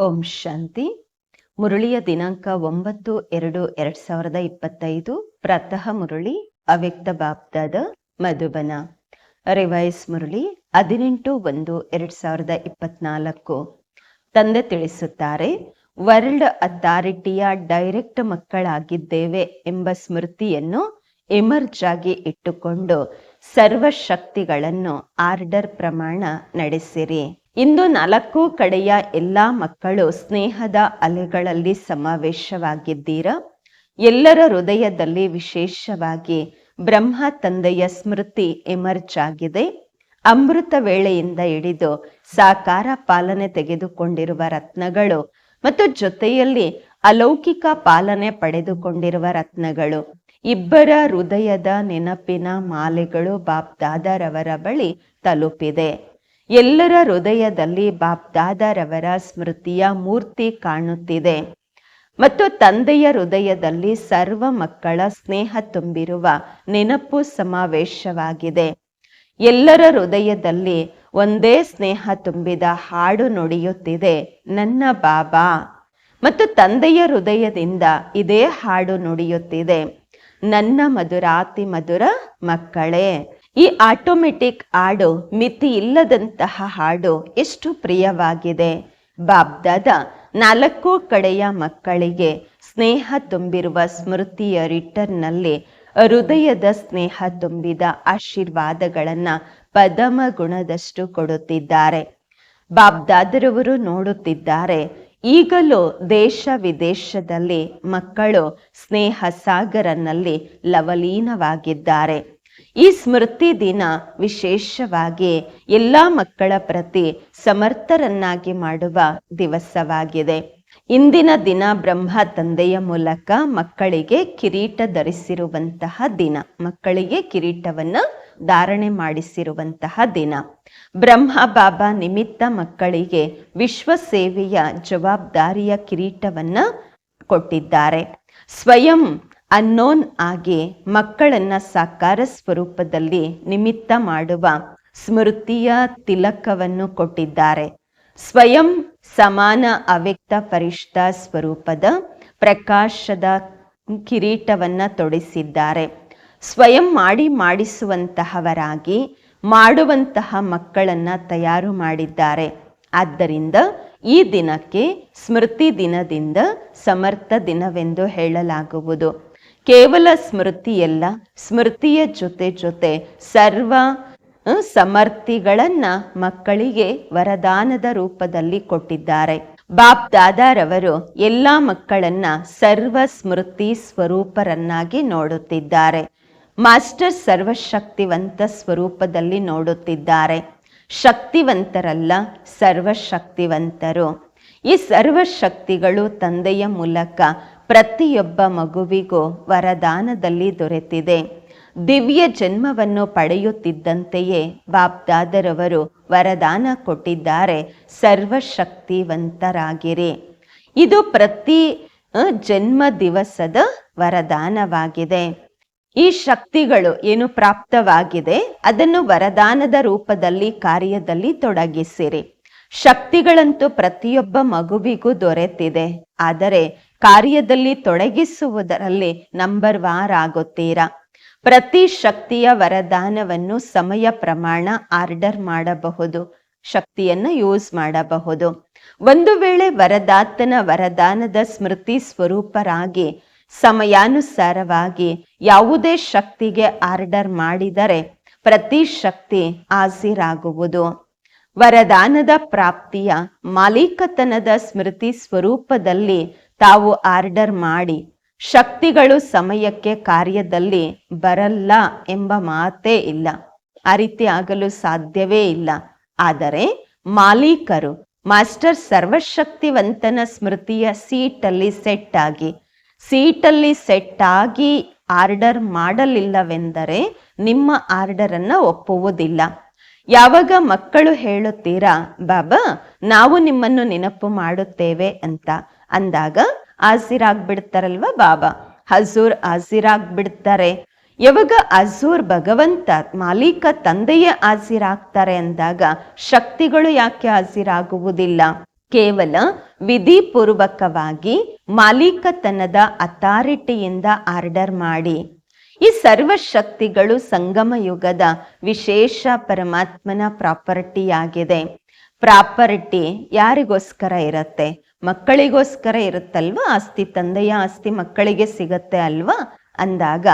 ಓಂ ಶಾಂತಿ. ಮುರಳಿಯ ದಿನಾಂಕ ಒಂಬತ್ತು, ಎರಡು, ಎರಡ್ ಸಾವಿರದ ಇಪ್ಪತ್ತೈದು. ಪ್ರತಃ ಮುರಳಿ, ಅವ್ಯಕ್ತ ಬಾಬ್ದಾದ ಮಧುಬನ. ರಿವೈಸ್ ಮುರಳಿ, ಹದಿನೆಂಟು, ಒಂದು, ಎರಡ್ ಸಾವಿರದ ಇಪ್ಪತ್ನಾಲ್ಕು. ತಂದೆ ತಿಳಿಸುತ್ತಾರೆ, ವರ್ಲ್ಡ್ ಅಥಾರಿಟಿಯ ಡೈರೆಕ್ಟ್ ಮಕ್ಕಳಾಗಿದ್ದೇವೆ ಎಂಬ ಸ್ಮೃತಿಯನ್ನು ಎಮರ್ಜ್ ಆಗಿ ಇಟ್ಟುಕೊಂಡು ಸರ್ವಶಕ್ತಿಗಳನ್ನು ಆರ್ಡರ್ ಪ್ರಮಾಣ ನಡೆಸಿರಿ. ಇಂದು ನಾಲ್ಕು ಕಡೆಯ ಎಲ್ಲ ಮಕ್ಕಳು ಸ್ನೇಹದ ಅಲೆಗಳಲ್ಲಿ ಸಮಾವೇಶವಾಗಿದ್ದೀರ? ಎಲ್ಲರ ಹೃದಯದಲ್ಲಿ ವಿಶೇಷವಾಗಿ ಬ್ರಹ್ಮ ತಂದೆಯ ಸ್ಮೃತಿ ಎಮರ್ಜ್ ಆಗಿದೆ. ಅಮೃತ ವೇಳೆಯಿಂದ ಹಿಡಿದು ಸಾಕಾರ ಪಾಲನೆ ತೆಗೆದುಕೊಂಡಿರುವ ರತ್ನಗಳು ಮತ್ತು ಜೊತೆಯಲ್ಲಿ ಅಲೌಕಿಕ ಪಾಲನೆ ಪಡೆದುಕೊಂಡಿರುವ ರತ್ನಗಳು ಇಬ್ಬರ ಹೃದಯದ ನೆನಪಿನ ಮಾಲೆಗಳು ಬಾಬ್ದಾದರವರ ಬಳಿ ತಲುಪಿದೆ. ಎಲ್ಲರ ಹೃದಯದಲ್ಲಿ ಬಾಬ್ದಾದರವರ ಸ್ಮೃತಿಯ ಮೂರ್ತಿ ಕಾಣುತ್ತಿದೆ. ಮತ್ತು ತಂದೆಯ ಹೃದಯದಲ್ಲಿ ಸರ್ವ ಮಕ್ಕಳ ಸ್ನೇಹ ತುಂಬಿರುವ ನೆನಪು ಸಮಾವೇಶವಾಗಿದೆ. ಎಲ್ಲರ ಹೃದಯದಲ್ಲಿ ಒಂದೇ ಸ್ನೇಹ ತುಂಬಿದ ಹಾಡು ನುಡಿಯುತ್ತಿದೆ, ನನ್ನ ಬಾಬಾ ಮತ್ತು ತಂದೆಯ ಹೃದಯದಿಂದ ಇದೇ ಹಾಡು ನುಡಿಯುತ್ತಿದೆ, ನನ್ನ ಮಧುರಾತಿ ಮಧುರ ಮಕ್ಕಳೇ ಈ ಆಟೋಮೆಟಿಕ್ ಹಾಡು ಮಿತಿ ಇಲ್ಲದಂತಹ ಹಾಡು ಎಷ್ಟು ಪ್ರಿಯವಾಗಿದೆ. ಬಾಬ್ದಾದ ನಾಲ್ಕು ಕಡೆಯ ಮಕ್ಕಳಿಗೆ ಸ್ನೇಹ ತುಂಬಿರುವ ಸ್ಮೃತಿಯ ರಿಟರ್ನ್ನಲ್ಲಿ ಹೃದಯದ ಸ್ನೇಹ ತುಂಬಿದ ಆಶೀರ್ವಾದಗಳನ್ನ ಪದಮ ಗುಣದಷ್ಟು ಕೊಡುತ್ತಿದ್ದಾರೆ. ಬಾಬ್ದಾದರವರು ನೋಡುತ್ತಿದ್ದಾರೆ, ಈಗಲೂ ದೇಶ ವಿದೇಶದಲ್ಲಿ ಮಕ್ಕಳು ಸ್ನೇಹ ಸಾಗರನಲ್ಲಿ ಲವಲೀನವಾಗಿದ್ದಾರೆ. ಈ ಸ್ಮೃತಿ ದಿನ ವಿಶೇಷವಾಗಿ ಎಲ್ಲ ಮಕ್ಕಳ ಪ್ರತಿ ಸಮರ್ಥರನ್ನಾಗಿ ಮಾಡುವ ದಿವಸವಾಗಿದೆ. ಇಂದಿನ ದಿನ ಬ್ರಹ್ಮ ತಂದೆಯ ಮೂಲಕ ಮಕ್ಕಳಿಗೆ ಕಿರೀಟ ಧರಿಸಿರುವಂತಹ ದಿನ, ಮಕ್ಕಳಿಗೆ ಕಿರೀಟವನ್ನ ಧಾರಣೆ ಮಾಡಿಸಿರುವಂತಹ ದಿನ. ಬ್ರಹ್ಮ ಬಾಬಾ ನಿಮಿತ್ತ ಮಕ್ಕಳಿಗೆ ವಿಶ್ವ ಸೇವೆಯ ಜವಾಬ್ದಾರಿಯ ಕಿರೀಟವನ್ನ ಕೊಟ್ಟಿದ್ದಾರೆ. ಸ್ವಯಂ ಅನ್ನೋನ್ ಆಗಿ ಮಕ್ಕಳನ್ನು ಸಾಕಾರ ಸ್ವರೂಪದಲ್ಲಿ ನಿಮಿತ್ತ ಮಾಡುವ ಸ್ಮೃತಿಯ ತಿಲಕವನ್ನು ಕೊಟ್ಟಿದ್ದಾರೆ. ಸ್ವಯಂ ಸಮಾನ ಅವ್ಯಕ್ತ ಪರಿಷ್ಠ ಸ್ವರೂಪದ ಪ್ರಕಾಶದ ಕಿರೀಟವನ್ನ ತೊಡಿಸಿದ್ದಾರೆ. ಸ್ವಯಂ ಮಾಡಿ ಮಾಡಿಸುವಂತಹವರಾಗಿ ಮಾಡುವಂತಹ ಮಕ್ಕಳನ್ನ ತಯಾರು ಮಾಡಿದ್ದಾರೆ. ಆದ್ದರಿಂದ ಈ ದಿನಕ್ಕೆ ಸ್ಮೃತಿ ದಿನದಿಂದ ಸಮರ್ಥ ದಿನವೆಂದು ಹೇಳಲಾಗುವುದು. ಕೇವಲ ಸ್ಮೃತಿಯಲ್ಲ, ಸ್ಮೃತಿಯ ಜೊತೆ ಜೊತೆ ಸರ್ವ ಸಮರ್ಥಿಗಳನ್ನ ಮಕ್ಕಳಿಗೆ ವರದಾನದ ರೂಪದಲ್ಲಿ ಕೊಟ್ಟಿದ್ದಾರೆ. ಬಾಪ್ ದಾದಾರವರು ಎಲ್ಲ ಮಕ್ಕಳನ್ನ ಸರ್ವ ಸ್ಮೃತಿ ಸ್ವರೂಪರನ್ನಾಗಿ ನೋಡುತ್ತಿದ್ದಾರೆ. ಮಾಸ್ಟರ್ ಸರ್ವಶಕ್ತಿವಂತ ಸ್ವರೂಪದಲ್ಲಿ ನೋಡುತ್ತಿದ್ದಾರೆ. ಶಕ್ತಿವಂತರಲ್ಲ, ಸರ್ವಶಕ್ತಿವಂತರು. ಈ ಸರ್ವಶಕ್ತಿಗಳು ತಂದೆಯ ಮೂಲಕ ಪ್ರತಿಯೊಬ್ಬ ಮಗುವಿಗೂ ವರದಾನದಲ್ಲಿ ದೊರೆತಿದೆ. ದಿವ್ಯ ಜನ್ಮವನ್ನು ಪಡೆಯುತ್ತಿದ್ದಂತೆಯೇ ಬಾಬ್ದಾದರವರು ವರದಾನ ಕೊಟ್ಟಿದ್ದಾರೆ. ಸರ್ವಶಕ್ತಿವಂತರಾಗಿರಿ. ಇದು ಪ್ರತಿ ಜನ್ಮ ದಿವಸದ ವರದಾನವಾಗಿದೆ. ಈ ಶಕ್ತಿಗಳು ಏನು ಪ್ರಾಪ್ತವಾಗಿದೆ? ಅದನ್ನು ವರದಾನದ ರೂಪದಲ್ಲಿ, ಕಾರ್ಯದಲ್ಲಿ ತೊಡಗಿಸಿರಿ. ಶಕ್ತಿಗಳಂತೂ ಪ್ರತಿಯೊಬ್ಬ ಮಗುವಿಗೂ ದೊರೆತಿದೆ. ಆದರೆ ಕಾರ್ಯದಲ್ಲಿ ತೊಡಗಿಸುವುದರಲ್ಲಿ ನಂಬರ್ ವಾರ್ ಆಗುತ್ತೀರಾ? ಪ್ರತಿ ಶಕ್ತಿಯ ವರದಾನವನ್ನು ಸಮಯ ಪ್ರಮಾಣ ಆರ್ಡರ್ ಮಾಡಬಹುದು, ಶಕ್ತಿಯನ್ನ ಯೂಸ್ ಮಾಡಬಹುದು. ಒಂದು ವೇಳೆ ವರದಾತನ ವರದಾನದ ಸ್ಮೃತಿ ಸ್ವರೂಪರಾಗಿ, ಸಮಯಾನುಸಾರವಾಗಿ ಯಾವುದೇ ಶಕ್ತಿಗೆ ಆರ್ಡರ್ ಮಾಡಿದರೆ ಪ್ರತಿ ಶಕ್ತಿ ಹಾಸಿರಾಗುವುದು. ವರದಾನದ ಪ್ರಾಪ್ತಿಯ ಮಾಲೀಕತನದ ಸ್ಮೃತಿ ಸ್ವರೂಪದಲ್ಲಿ ತಾವು ಆರ್ಡರ್ ಮಾಡಿ ಶಕ್ತಿಗಳು ಸಮಯಕ್ಕೆ ಕಾರ್ಯದಲ್ಲಿ ಬರಲ್ಲ ಎಂಬ ಮಾತೇ ಇಲ್ಲ. ಆ ರೀತಿ ಆಗಲು ಸಾಧ್ಯವೇ ಇಲ್ಲ. ಆದರೆ ಮಾಲೀಕರು ಮಾಸ್ಟರ್ ಸರ್ವಶಕ್ತಿವಂತನ ಸ್ಮೃತಿಯ ಸೀಟಲ್ಲಿ ಸೆಟ್ ಆಗಿ, ಸೀಟಲ್ಲಿ ಸೆಟ್ ಆಗಿ ಆರ್ಡರ್ ಮಾಡಲಿಲ್ಲವೆಂದರೆ ನಿಮ್ಮ ಆರ್ಡರ್ ಅನ್ನ ಒಪ್ಪುವುದಿಲ್ಲ. ಯಾವಾಗ ಮಕ್ಕಳು ಹೇಳುತ್ತೀರಾ, ಬಾಬಾ, ನಾವು ನಿಮ್ಮನ್ನು ನೆನಪು ಮಾಡುತ್ತೇವೆ ಅಂತ. ಅಂದಾಗ ಹಾಸಿರಾಗ್ಬಿಡ್ತಾರಲ್ವ ಬಾಬಾ? ಹಜೂರ್ ಹಾಸಿರಾಗ್ಬಿಡ್ತಾರೆ. ಯಾವಾಗ ಅಜೂರ್ ಭಗವಂತ ಮಾಲೀಕ ತಂದೆಯೇ ಹಾಸಿರಾಗ್ತಾರೆ ಅಂದಾಗ ಶಕ್ತಿಗಳು ಯಾಕೆ ಹಾಸಿರಾಗುವುದಿಲ್ಲ? ಕೇವಲ ವಿಧಿಪೂರ್ವಕವಾಗಿ ಮಾಲೀಕತನದ ಅಥಾರಿಟಿಯಿಂದ ಆರ್ಡರ್ ಮಾಡಿ. ಈ ಸರ್ವ ಶಕ್ತಿಗಳು ಸಂಗಮ ಯುಗದ ವಿಶೇಷ ಪರಮಾತ್ಮನ ಪ್ರಾಪರ್ಟಿಯಾಗಿದೆ. ಪ್ರಾಪರ್ಟಿ ಯಾರಿಗೋಸ್ಕರ ಇರತ್ತೆ? ಮಕ್ಕಳಿಗೋಸ್ಕರ ಇರುತ್ತಲ್ವಾ? ಆಸ್ತಿ ತಂದೆಯ ಆಸ್ತಿ ಮಕ್ಕಳಿಗೆ ಸಿಗತ್ತೆ ಅಲ್ವಾ? ಅಂದಾಗ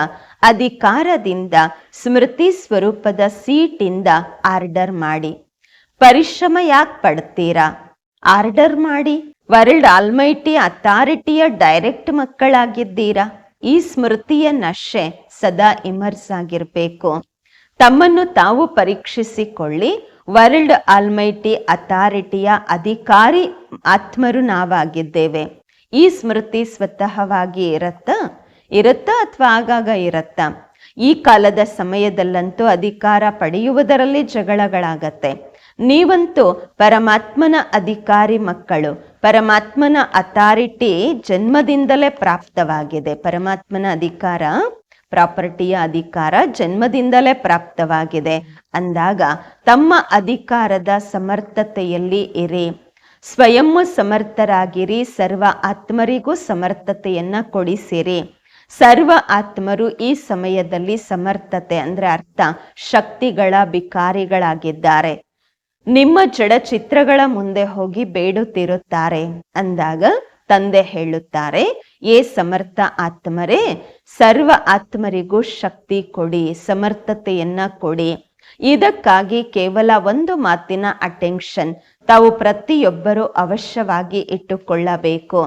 ಅಧಿಕಾರದಿಂದ ಸ್ಮೃತಿ ಸ್ವರೂಪದ ಸೀಟಿಂದ ಆರ್ಡರ್ ಮಾಡಿ. ಪರಿಶ್ರಮ ಯಾಕೆ ಪಡ್ತೀರಾ? ಆರ್ಡರ್ ಮಾಡಿ. ವರ್ಲ್ಡ್ ಆಲ್ಮೈಟಿ ಅಥಾರಿಟಿಯ ಡೈರೆಕ್ಟ್ ಮಕ್ಕಳಾಗಿದ್ದೀರಾ? ಈ ಸ್ಮೃತಿಯ ನಶೆ ಸದಾ ಇಮರ್ಸ್ ಆಗಿರ್ಬೇಕು. ತಮ್ಮನ್ನು ತಾವು ಪರೀಕ್ಷಿಸಿಕೊಳ್ಳಿ. ವರ್ಲ್ಡ್ ಆಲ್ಮೈಟಿ ಅಥಾರಿಟಿಯ ಅಧಿಕಾರಿ ಆತ್ಮರು ನಾವಾಗಿದ್ದೇವೆ. ಈ ಸ್ಮೃತಿ ಸ್ವತಃವಾಗಿ ಇರತ್ತಾ? ಇರುತ್ತ ಅಥವಾ ಆಗಾಗ ಇರತ್ತ? ಈ ಕಾಲದ ಸಮಯದಲ್ಲಂತೂ ಅಧಿಕಾರ ಪಡೆಯುವುದರಲ್ಲಿ ಜಗಳಗಳಾಗತ್ತೆ. ನೀವಂತೂ ಪರಮಾತ್ಮನ ಅಧಿಕಾರಿ ಮಕ್ಕಳು. ಪರಮಾತ್ಮನ ಅಥಾರಿಟಿ ಜನ್ಮದಿಂದಲೇ ಪ್ರಾಪ್ತವಾಗಿದೆ. ಪರಮಾತ್ಮನ ಅಧಿಕಾರ ಪ್ರಾಪರ್ಟಿಯ ಅಧಿಕಾರ ಜನ್ಮದಿಂದಲೇ ಪ್ರಾಪ್ತವಾಗಿದೆ. ಅಂದಾಗ ತಮ್ಮ ಅಧಿಕಾರದ ಸಮರ್ಥತೆಯಲ್ಲಿ ಇರಿ. ಸ್ವಯಂ ಸಮರ್ಥರಾಗಿರಿ, ಸರ್ವ ಆತ್ಮರಿಗೂ ಸಮರ್ಥತೆಯನ್ನ ಕೊಡಿಸಿರಿ. ಸರ್ವ ಆತ್ಮರು ಈ ಸಮಯದಲ್ಲಿ ಸಮರ್ಥತೆ ಅಂದ್ರೆ ಅರ್ಥ ಶಕ್ತಿಗಳ ಬಿಕಾರಿಗಳಾಗಿದ್ದಾರೆ. ನಿಮ್ಮ ಜಡ ಚಿತ್ರಗಳ ಮುಂದೆ ಹೋಗಿ ಬೇಡುತ್ತಿರುತ್ತಾರೆ. ಅಂದಾಗ ತಂದೆ ಹೇಳುತ್ತಾರೆ, ಏ ಸಮರ್ಥ ಆತ್ಮರೇ, ಸರ್ವ ಆತ್ಮರಿಗೂ ಶಕ್ತಿ ಕೊಡಿ, ಸಮರ್ಥತೆಯನ್ನ ಕೊಡಿ. ಇದಕ್ಕಾಗಿ ಕೇವಲ ಒಂದು ಮಾತಿನ ಅಟೆನ್ಷನ್ ತಾವು ಪ್ರತಿಯೊಬ್ಬರು ಅವಶ್ಯವಾಗಿ ಇಟ್ಟುಕೊಳ್ಳಬೇಕು.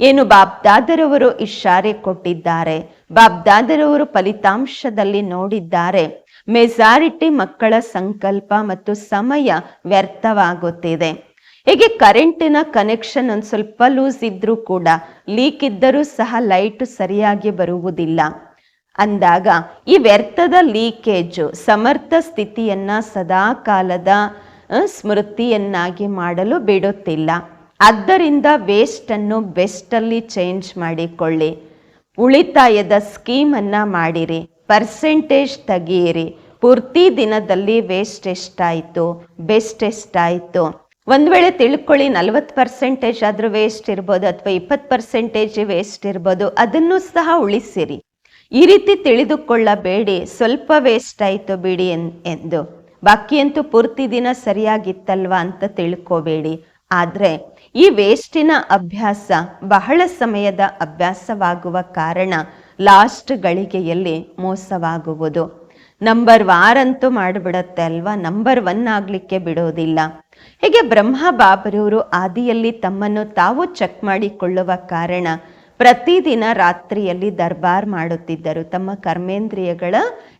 ಏನು ಬಾಬ್ದಾದರವರು ಇಶಾರೆ ಕೊಟ್ಟಿದ್ದಾರೆ ಬಾಬ್ದಾದರವರು ಫಲಿತಾಂಶದಲ್ಲಿ ನೋಡಿದ್ದಾರೆ. ಮೆಜಾರಿಟಿ ಮಕ್ಕಳ ಸಂಕಲ್ಪ ಮತ್ತು ಸಮಯ ವ್ಯರ್ಥವಾಗುತ್ತಿದೆ. ಹೀಗೆ ಕರೆಂಟಿನ ಕನೆಕ್ಷನ್ ಒಂದು ಸ್ವಲ್ಪ ಲೂಸ್ ಇದ್ರೂ ಕೂಡ ಲೀಕ್ ಇದ್ದರೂ ಸಹ ಲೈಟ್ ಸರಿಯಾಗಿ ಬರುವುದಿಲ್ಲ. ಅಂದಾಗ ಈ ವ್ಯರ್ಥದ ಲೀಕೇಜು ಸಮರ್ಥ ಸ್ಥಿತಿಯನ್ನ ಸದಾ ಕಾಲದ ಸ್ಮೃತಿಯನ್ನಾಗಿ ಮಾಡಲು ಬಿಡುತ್ತಿಲ್ಲ. ಆದ್ದರಿಂದ ವೇಸ್ಟ್ ಅನ್ನು ಬೆಸ್ಟ್ ಅಲ್ಲಿ ಚೇಂಜ್ ಮಾಡಿಕೊಳ್ಳಿ. ಉಳಿತಾಯದ ಸ್ಕೀಮನ್ನು ಮಾಡಿರಿ. ಪರ್ಸೆಂಟೇಜ್ ತೆಗೆಯಿರಿ ಪೂರ್ತಿ ದಿನದಲ್ಲಿ ವೇಸ್ಟ್ ಎಷ್ಟಾಯಿತು? ಬೆಸ್ಟ್ ಎಷ್ಟಾಯಿತು? ಒಂದ್ ವೇಳೆ ತಿಳ್ಕೊಳ್ಳಿ, ನಲ್ವತ್ತು ಪರ್ಸೆಂಟೇಜ್ ಆದರೂ ವೇಸ್ಟ್ ಇರ್ಬೋದು ಅಥವಾ ಇಪ್ಪತ್ತು ಪರ್ಸೆಂಟೇಜ್ ವೇಸ್ಟ್ ಇರ್ಬೋದು, ಅದನ್ನು ಸಹ ಉಳಿಸಿರಿ. ಈ ರೀತಿ ತಿಳಿದುಕೊಳ್ಳಬೇಡಿ, ಸ್ವಲ್ಪ ವೇಸ್ಟ್ ಆಯಿತು ಬಿಡಿ ಎಂದು. ಬಾಕಿಯಂತೂ ಪೂರ್ತಿ ದಿನ ಸರಿಯಾಗಿತ್ತಲ್ವಾ ಅಂತ ತಿಳ್ಕೋಬೇಡಿ. ಆದರೆ, ಈ ವೇಸ್ಟಿನ ಅಭ್ಯಾಸ ಬಹಳ ಸಮಯದ ಅಭ್ಯಾಸವಾಗುವ ಕಾರಣ ಲಾಸ್ಟ್ ಗಳಿಗೆಯಲ್ಲಿ ಮೋಸವಾಗುವುದು. ನಂಬರ್ ವಾರ್ ಅಂತೂ ಮಾಡಿಬಿಡತ್ತೆ ಅಲ್ವಾ? ನಂಬರ್ ಒನ್ ಆಗ್ಲಿಕ್ಕೆ ಬಿಡೋದಿಲ್ಲ. ಹೀಗೆ ಬ್ರಹ್ಮ ಬಾಬರವರು ಆದಿಯಲ್ಲಿ ತಮ್ಮನ್ನು ತಾವು ಚೆಕ್ ಮಾಡಿಕೊಳ್ಳುವ ಕಾರಣ ಪ್ರತಿದಿನ ರಾತ್ರಿಯಲ್ಲಿ ದರ್ಬಾರ್ ಮಾಡುತ್ತಿದ್ದರು. ತಮ್ಮ ಕರ್ಮೇಂದ್ರಿಯಗಳ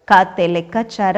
ಖಾತೆ ಲೆಕ್ಕಾಚಾರ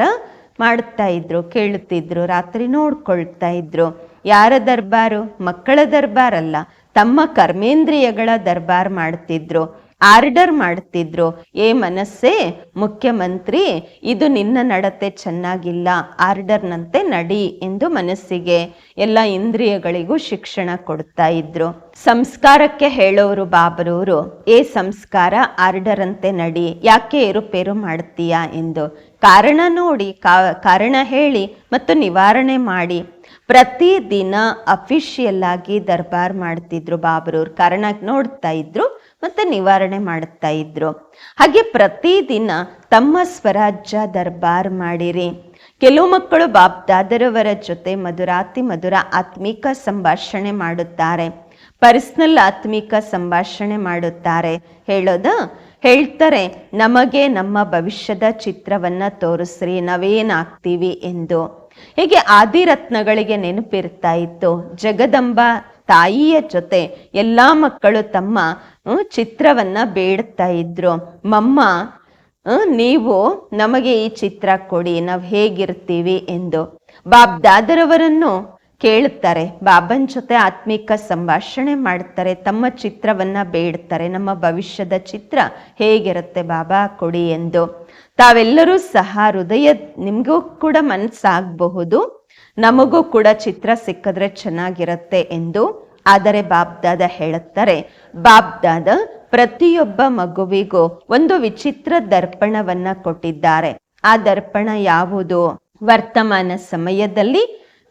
ಮಾಡ್ತಾ ಇದ್ರು, ಕೇಳುತ್ತಿದ್ರು, ರಾತ್ರಿ ನೋಡ್ಕೊಳ್ತಾ ಇದ್ರು. ಯಾರ ದರ್ಬಾರು? ಮಕ್ಕಳ ದರ್ಬಾರ್ ಅಲ್ಲ ತಮ್ಮ ಕರ್ಮೇಂದ್ರಿಯಗಳ ದರ್ಬಾರ್ ಮಾಡ್ತಿದ್ರು. ಆರ್ಡರ್ ಮಾಡ್ತಿದ್ರು. ಏ ಮನಸ್ಸೇ, ಮುಖ್ಯಮಂತ್ರಿ, ಇದು ನಿನ್ನ ನಡತೆ ಚೆನ್ನಾಗಿಲ್ಲ. ಆರ್ಡರ್ನಂತೆ ನಡಿ ಎಂದು ಮನಸ್ಸಿಗೆ ಎಲ್ಲ ಇಂದ್ರಿಯಗಳಿಗೂ ಶಿಕ್ಷಣ ಕೊಡ್ತಾ ಇದ್ರು. ಸಂಸ್ಕಾರಕ್ಕೆ ಹೇಳೋರು ಬಾಬರೂರು, ಏ ಸಂಸ್ಕಾರ ಆರ್ಡರ್ ಅಂತೆ ನಡಿ. ಯಾಕೆ ಏರುಪೇರು ಮಾಡ್ತೀಯಾ? ಎಂದು. ಕಾರಣ ನೋಡಿ ಕಾರಣ ಹೇಳಿ ಮತ್ತು ನಿವಾರಣೆ ಮಾಡಿ. ಪ್ರತಿದಿನ ಅಫಿಷಿಯಲ್ ಆಗಿ ದರ್ಬಾರ್ ಮಾಡ್ತಿದ್ರು ಬಾಬರವ್ರು ಕಾರಣ ನೋಡ್ತಾ ಇದ್ರು ಮತ್ತೆ ನಿವಾರಣೆ ಮಾಡುತ್ತಾ ಇದ್ರು. ಹಾಗೆ ಪ್ರತಿದಿನ ತಮ್ಮ ಸ್ವರಾಜ್ಯ ದರ್ಬಾರ್ ಮಾಡಿರಿ. ಕೆಲವು ಮಕ್ಕಳು ಬಾಬ್ ದಾದರವರ ಜೊತೆ ಮಧುರಾತಿ ಮಧುರ ಆತ್ಮಿಕ ಸಂಭಾಷಣೆ ಮಾಡುತ್ತಾರೆ. ಪರ್ಸ್ನಲ್ ಆತ್ಮಿಕ ಸಂಭಾಷಣೆ ಮಾಡುತ್ತಾರೆ. ಹೇಳೋದು? ಹೇಳ್ತಾರೆ, ನಮಗೆ ನಮ್ಮ ಭವಿಷ್ಯದ ಚಿತ್ರವನ್ನ ತೋರಿಸ್ರಿ, ನಾವೇನಾಗ್ತೀವಿ? ಎಂದು. ಹೀಗೆ ಆದಿರತ್ನಗಳಿಗೆ ನೆನಪಿರ್ತಾ ಇತ್ತು. ಜಗದಂಬ ತಾಯಿಯ ಜೊತೆ ಎಲ್ಲಾ ಮಕ್ಕಳು ತಮ್ಮ ಚಿತ್ರವನ್ನ ಬೇಡ್ತಾ ಇದ್ರು. ಮಮ್ಮ ನೀವು ನಮಗೆ ಈ ಚಿತ್ರ ಕೊಡಿ, ನಾವು ಹೇಗಿರ್ತೀವಿ ಎಂದು. ಬಾಬ್ದಾದರವರನ್ನು ಕೇಳುತ್ತಾರೆ. ಬಾಬನ್ ಜೊತೆ ಆತ್ಮಿಕ ಸಂಭಾಷಣೆ ಮಾಡ್ತಾರೆ ತಮ್ಮ ಚಿತ್ರವನ್ನ ಬೇಡ್ತಾರೆ ನಮ್ಮ ಭವಿಷ್ಯದ ಚಿತ್ರ ಹೇಗಿರುತ್ತೆ ಬಾಬಾ? ಕೊಡಿ ಎಂದು. ತಾವೆಲ್ಲರೂ ಸಹ ಹೃದಯ ನಿಮಗೂ ಕೂಡ ಮನಸ್ಸಾಗಬಹುದು. ನಮಗೂ ಕೂಡ ಚಿತ್ರ ಸಿಕ್ಕಿದ್ರೆ ಚೆನ್ನಾಗಿರುತ್ತೆ ಎಂದು ಆದರೆ ಬಾಬ್ದಾದ ಹೇಳುತ್ತಾರೆ. ಬಾಬ್ದಾದ ಪ್ರತಿಯೊಬ್ಬ ಮಗುವಿಗೂ ಒಂದು ವಿಚಿತ್ರ ದರ್ಪಣವನ್ನ ಕೊಟ್ಟಿದ್ದಾರೆ. ಆ ದರ್ಪಣ ಯಾವುದು? ವರ್ತಮಾನ ಸಮಯದಲ್ಲಿ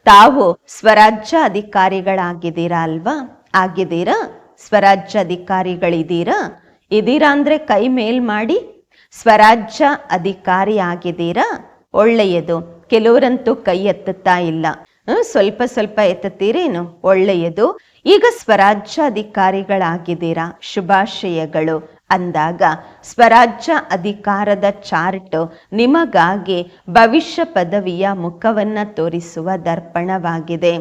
ತಾವು ಸ್ವರಾಜ್ಯ ಅಧಿಕಾರಿಗಳಾಗಿದ್ದೀರಾ ಅಲ್ವಾ ಆಗಿದ್ದೀರಾ? ಸ್ವರಾಜ್ಯ ಅಧಿಕಾರಿಗಳಿದ್ದೀರಾ ಇದೀರಾ ಅಂದ್ರೆ ಕೈ ಮೇಲ್ ಮಾಡಿ? ಸ್ವರಾಜ್ಯ ಅಧಿಕಾರಿ ಆಗಿದ್ದೀರಾ ಒಳ್ಳೆಯದು. ಕೆಲವರಂತೂ ಕೈ ಎತ್ತುತ್ತಾ ಇಲ್ಲ. ಸ್ವಲ್ಪ ಸ್ವಲ್ಪ ಎತ್ತುತ್ತೀರೇನು? ಒಳ್ಳೆಯದು. ಈಗ ಸ್ವರಾಜ್ಯ ಅಧಿಕಾರಿಗಳಾಗಿದ್ದೀರಾ ಶುಭಾಶಯಗಳು. ಅಂದಾಗ ಸ್ವರಾಜ್ಯ ಅಧಿಕಾರದ ಚಾರ್ಟ್ ನಿಮಗಾಗಿ ಭವಿಷ್ಯ ಪದವಿಯ ಮುಖವನ್ನು ತೋರಿಸುವ ದರ್ಪಣವಾಗಿದೆ.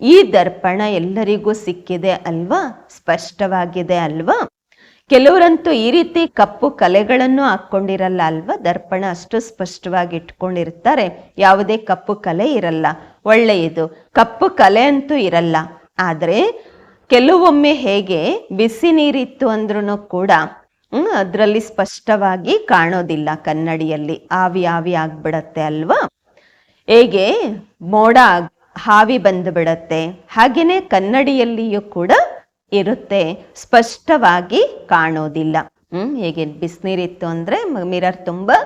ಈ ದರ್ಪಣ ಎಲ್ಲರಿಗೂ ಸಿಕ್ಕಿದೆ ಅಲ್ವಾ? ಸ್ಪಷ್ಟವಾಗಿದೆ ಅಲ್ವಾ? ಕೆಲವರಂತೂ ಈ ರೀತಿ ಕಪ್ಪು ಕಲೆಗಳನ್ನು ಹಾಕೊಂಡಿರಲ್ಲ ಅಲ್ವಾ? ದರ್ಪಣ ಅಷ್ಟು ಸ್ಪಷ್ಟವಾಗಿ ಇಟ್ಕೊಂಡಿರ್ತಾರೆ. ಯಾವುದೇ ಕಪ್ಪು ಕಲೆ ಇರಲ್ಲ. ಒಳ್ಳೆಯದು. ಕಪ್ಪು ಕಲೆ ಅಂತೂ ಇರಲ್ಲ. ಆದರೆ ಕೆಲವೊಮ್ಮೆ ಹೇಗೆ ಬಿಸಿ ನೀರಿತ್ತು ಅಂದ್ರೂ ಕೂಡ ಅದರಲ್ಲಿ ಸ್ಪಷ್ಟವಾಗಿ ಕಾಣೋದಿಲ್ಲ ಕನ್ನಡಿಯಲ್ಲಿ. ಆವಿ ಆವಿ ಆಗ್ಬಿಡತ್ತೆ ಅಲ್ವಾ? ಹೇಗೆ? ಮೋಡ ಹಾವಿ ಬಂದು ಬಿಡತ್ತೆ ಹಾಗೇನೆ ಕನ್ನಡಿಯಲ್ಲಿಯೂ ಕೂಡ ಇರುತ್ತೆ. ಸ್ಪಷ್ಟವಾಗಿ ಕಾಣೋದಿಲ್ಲ. ಹ್ಮ್, ಹೇಗೆ ಬಿಸಿನೀರಿತ್ತು ಅಂದ್ರೆ ಮಿರರ್ ತುಂಬಾ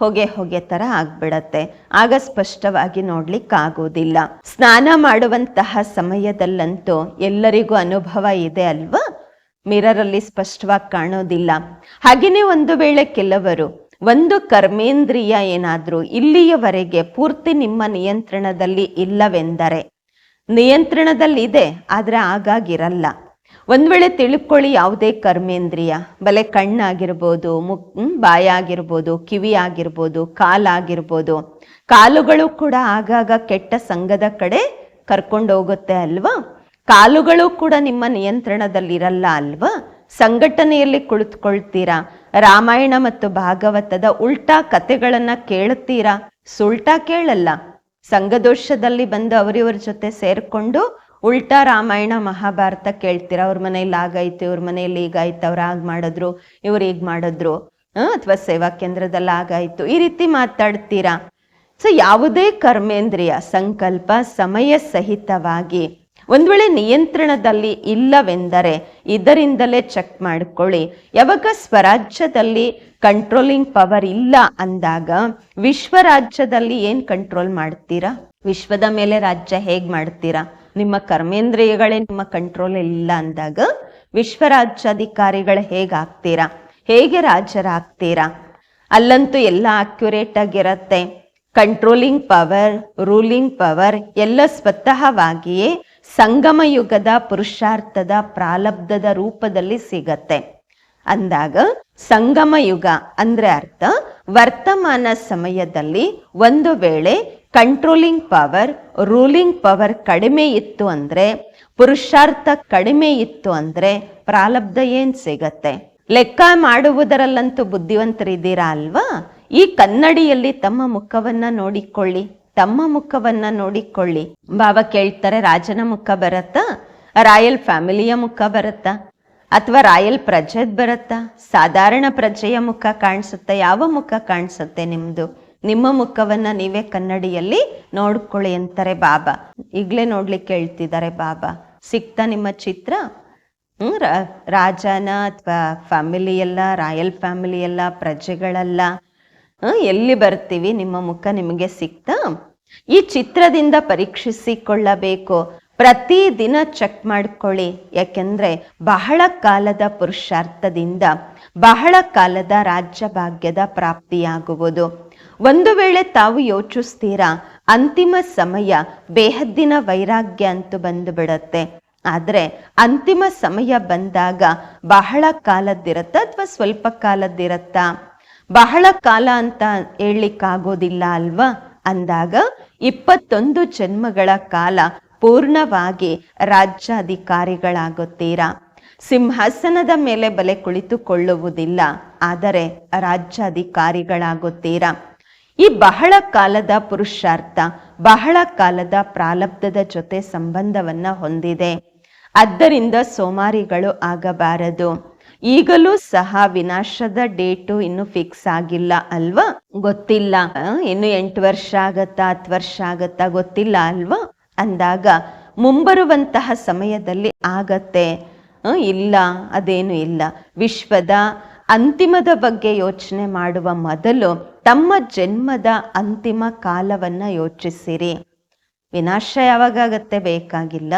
ಹೊಗೆ ಹೊಗೆ ತರ ಆಗ್ಬಿಡತ್ತೆ. ಆಗ ಸ್ಪಷ್ಟವಾಗಿ ನೋಡ್ಲಿಕ್ಕಾಗೋದಿಲ್ಲ. ಸ್ನಾನ ಮಾಡುವಂತಹ ಸಮಯದಲ್ಲಂತೂ ಎಲ್ಲರಿಗೂ ಅನುಭವ ಇದೆ ಅಲ್ವಾ? ಮಿರರ್ ಅಲ್ಲಿ ಸ್ಪಷ್ಟವಾಗಿ ಕಾಣೋದಿಲ್ಲ. ಹಾಗೆಯೇ ಒಂದು ವೇಳೆ ಕೆಲವರು, ಒಂದು ಕರ್ಮೇಂದ್ರಿಯ ಏನಾದರೂ ಇಲ್ಲಿಯವರೆಗೆ ಪೂರ್ತಿ ನಿಮ್ಮ ನಿಯಂತ್ರಣದಲ್ಲಿ ಇಲ್ಲವೆಂದರೆ? ನಿಯಂತ್ರಣದಲ್ಲಿದೆ, ಆದರೆ ಆಗಾಗಿರಲ್ಲ ಒಂದು ವೇಳೆ ತಿಳ್ಕೊಳ್ಳಿ, ಯಾವುದೇ ಕರ್ಮೇಂದ್ರಿಯ, ಬಲೆ ಕಣ್ಣಾಗಿರ್ಬೋದು ಮುಕ್ ಬಾಯಾಗಿರ್ಬೋದು ಕಿವಿ ಆಗಿರ್ಬೋದು ಕಾಲಾಗಿರ್ಬೋದು, ಕಾಲುಗಳು ಕೂಡ ಆಗಾಗ ಕೆಟ್ಟ ಸಂಘದ ಕಡೆ ಕರ್ಕೊಂಡು ಹೋಗುತ್ತೆ ಅಲ್ವಾ? ಕಾಲುಗಳು ಕೂಡ ನಿಮ್ಮ ನಿಯಂತ್ರಣದಲ್ಲಿರಲ್ಲ ಅಲ್ವಾ? ಸಂಘಟನೆಯಲ್ಲಿ ಕುಳಿತುಕೊಳ್ತೀರಾ? ರಾಮಾಯಣ ಮತ್ತು ಭಾಗವತದ ಉಲ್ಟಾ ಕತೆಗಳನ್ನ ಕೇಳುತ್ತೀರಾ? ಸುಲ್ಟಾ ಕೇಳಲ್ಲ. ಸಂಘದೋಷದಲ್ಲಿ ಬಂದು ಅವರಿವ್ರ ಜೊತೆ ಸೇರ್ಕೊಂಡು ಉಲ್ಟಾ ರಾಮಾಯಣ ಮಹಾಭಾರತ ಕೇಳ್ತೀರಾ? ಅವ್ರ ಮನೇಲಿ ಆಗಾಯ್ತು ಇವ್ರ ಮನೇಲಿ ಈಗಾಯ್ತು ಅವ್ರು ಆಗ ಮಾಡಿದ್ರು, ಇವ್ರು ಈಗ ಮಾಡಿದ್ರು ಅಥವಾ ಸೇವಾ ಕೇಂದ್ರದಲ್ಲಿ ಆಗಾಯ್ತು ಈ ರೀತಿ ಮಾತಾಡ್ತೀರಾ? ಸೊ ಯಾವುದೇ ಕರ್ಮೇಂದ್ರಿಯ ಸಂಕಲ್ಪ ಸಮಯ ಸಹಿತವಾಗಿ ಒಂದ್ ವೇಳೆ ನಿಯಂತ್ರಣದಲ್ಲಿ ಇಲ್ಲವೆಂದರೆ ಇದರಿಂದಲೇ ಚೆಕ್ ಮಾಡ್ಕೊಳ್ಳಿ. ಯಾವಾಗ ಸ್ವರಾಜ್ಯದಲ್ಲಿ ಕಂಟ್ರೋಲಿಂಗ್ ಪವರ್ ಇಲ್ಲ ಅಂದಾಗ ವಿಶ್ವ ರಾಜ್ಯದಲ್ಲಿ ಏನ್ ಕಂಟ್ರೋಲ್ ಮಾಡ್ತೀರಾ? ವಿಶ್ವದ ಮೇಲೆ ರಾಜ್ಯ ಹೇಗ್ ಮಾಡ್ತೀರಾ? ನಿಮ್ಮ ಕರ್ಮೇಂದ್ರಿಯಗಳೇ ನಿಮ್ಮ ಕಂಟ್ರೋಲ್ ಇಲ್ಲ ಅಂದಾಗ ವಿಶ್ವ ರಾಜ್ಯಾಧಿಕಾರಿಗಳು ಹೇಗಾಗ್ತೀರಾ ಹೇಗೆ ರಾಜರಾಗ್ತೀರಾ? ಅಲ್ಲಂತೂ ಎಲ್ಲ ಅಕ್ಯುರೇಟ್ ಆಗಿರತ್ತೆ. ಕಂಟ್ರೋಲಿಂಗ್ ಪವರ್ ರೂಲಿಂಗ್ ಪವರ್ ಎಲ್ಲ ಸ್ವತಃವಾಗಿಯೇ ಸಂಗಮ ಯುಗದ ಪುರುಷಾರ್ಥದ ಪ್ರಾಲಬ್ಧದ ರೂಪದಲ್ಲಿ ಸಿಗತ್ತೆ. ಅಂದಾಗ ಸಂಗಮಯುಗ ಅಂದ್ರೆ ಅರ್ಥ ವರ್ತಮಾನ ಸಮಯದಲ್ಲಿ ಒಂದು ವೇಳೆ ಕಂಟ್ರೋಲಿಂಗ್ ಪವರ್ ರೂಲಿಂಗ್ ಪವರ್ ಕಡಿಮೆ ಇತ್ತು ಅಂದ್ರೆ, ಪುರುಷಾರ್ಥ ಕಡಿಮೆ ಇತ್ತು ಅಂದ್ರೆ ಪ್ರಾಲಬ್ಧ ಏನ್ ಸಿಗತ್ತೆ? ಲೆಕ್ಕ ಮಾಡುವುದರಲ್ಲಂತೂ ಬುದ್ಧಿವಂತರಿದ್ದೀರಾ ಅಲ್ವಾ? ಈ ಕನ್ನಡಿಯಲ್ಲಿ ತಮ್ಮ ಮುಖವನ್ನ ನೋಡಿಕೊಳ್ಳಿ. ತಮ್ಮ ಮುಖವನ್ನ ನೋಡಿಕೊಳ್ಳಿ. ಬಾಬಾ ಕೇಳ್ತಾರೆ, ರಾಜನ ಮುಖ ಬರತ್ತಾ? ರಾಯಲ್ ಫ್ಯಾಮಿಲಿಯ ಮುಖ ಬರತ್ತಾ? ಅಥವಾ ರಾಯಲ್ ಪ್ರಜೆದ್ ಬರತ್ತಾ? ಸಾಧಾರಣ ಪ್ರಜೆಯ ಮುಖ ಕಾಣಿಸುತ್ತೆ? ಯಾವ ಮುಖ ಕಾಣಿಸುತ್ತೆ ನಿಮ್ದು? ನಿಮ್ಮ ಮುಖವನ್ನ ನೀವೇ ಕನ್ನಡಿಯಲ್ಲಿ ನೋಡ್ಕೊಳ್ಳಿ, ಅಂತಾರೆ ಬಾಬಾ. ಈಗ್ಲೇ ನೋಡ್ಲಿಕ್ಕೆ ಹೇಳ್ತಿದ್ದಾರೆ ಬಾಬಾ. ಸಿಕ್ತಾ ನಿಮ್ಮ ಚಿತ್ರ? ಹ್ಮ್ ರಾಜನ ಅಥವಾ ಫ್ಯಾಮಿಲಿ ಎಲ್ಲ ರಾಯಲ್ ಫ್ಯಾಮಿಲಿ ಎಲ್ಲ ಪ್ರಜೆಗಳಲ್ಲ ಎಲ್ಲಿ ಬರ್ತೀವಿ? ನಿಮ್ಮ ಮುಖ ನಿಮಗೆ ಸಿಕ್ತಾ? ಈ ಚಿತ್ರದಿಂದ ಪರೀಕ್ಷಿಸಿಕೊಳ್ಳಬೇಕು. ಪ್ರತಿ ದಿನ ಚೆಕ್ ಮಾಡ್ಕೊಳ್ಳಿ. ಯಾಕೆಂದ್ರೆ ಬಹಳ ಕಾಲದ ಪುರುಷಾರ್ಥದಿಂದ ಬಹಳ ಕಾಲದ ರಾಜ್ಯ ಭಾಗ್ಯದ ಪ್ರಾಪ್ತಿಯಾಗುವುದು. ಒಂದು ವೇಳೆ ತಾವು ಯೋಚಿಸ್ತೀರಾ? ಅಂತಿಮ ಸಮಯ ಬೇಹದ್ದಿನ ವೈರಾಗ್ಯ ಅಂತೂ ಬಂದು ಬಿಡತ್ತೆ ಆದ್ರೆ ಅಂತಿಮ ಸಮಯ ಬಂದಾಗ ಬಹಳ ಕಾಲದ್ದಿರತ್ತಾ ಅಥವಾ ಸ್ವಲ್ಪ ಕಾಲದ್ದಿರತ್ತಾ? ಬಹಳ ಕಾಲ ಅಂತ ಹೇಳಲಿಕ್ಕಾಗೋದಿಲ್ಲ ಅಲ್ವಾ? ಅಂದಾಗ ಇಪ್ಪತ್ತೊಂದು ಜನ್ಮಗಳ ಕಾಲ ಪೂರ್ಣವಾಗಿ ರಾಜ್ಯಾಧಿಕಾರಿಗಳಾಗುತ್ತೀರಾ? ಸಿಂಹಾಸನದ ಮೇಲೆ ಬಲೆ ಕುಳಿತುಕೊಳ್ಳುವುದಿಲ್ಲ, ಆದರೆ ರಾಜ್ಯಾಧಿಕಾರಿಗಳಾಗುತ್ತೀರಾ? ಈ ಬಹಳ ಕಾಲದ ಪುರುಷಾರ್ಥ, ಬಹಳ ಕಾಲದ ಪ್ರಾಲಬ್ಧದ ಜೊತೆ ಸಂಬಂಧವನ್ನ ಹೊಂದಿದೆ. ಆದ್ದರಿಂದ ಸೋಮಾರಿಗಳು ಆಗಬಾರದು. ಈಗಲೂ ಸಹ ವಿನಾಶದ ಡೇಟು ಇನ್ನು ಫಿಕ್ಸ್ ಆಗಿಲ್ಲ ಅಲ್ವಾ? ಗೊತ್ತಿಲ್ಲ. ಇನ್ನು ಎಂಟು ವರ್ಷ ಆಗತ್ತಾ, ಹತ್ತು ವರ್ಷ ಆಗತ್ತಾ ಗೊತ್ತಿಲ್ಲ ಅಲ್ವಾ? ಅಂದಾಗ ಮುಂಬರುವಂತಹ ಸಮಯದಲ್ಲಿ ಆಗತ್ತೆ. ಇಲ್ಲ, ಅದೇನು ಇಲ್ಲ. ವಿಶ್ವದ ಅಂತಿಮದ ಬಗ್ಗೆ ಯೋಚನೆ ಮಾಡುವ ಮೊದಲು ತಮ್ಮ ಜನ್ಮದ ಅಂತಿಮ ಕಾಲವನ್ನ ಯೋಚಿಸಿರಿ. ವಿನಾಶ ಯಾವಾಗತ್ತೆ ಬೇಕಾಗಿಲ್ಲ.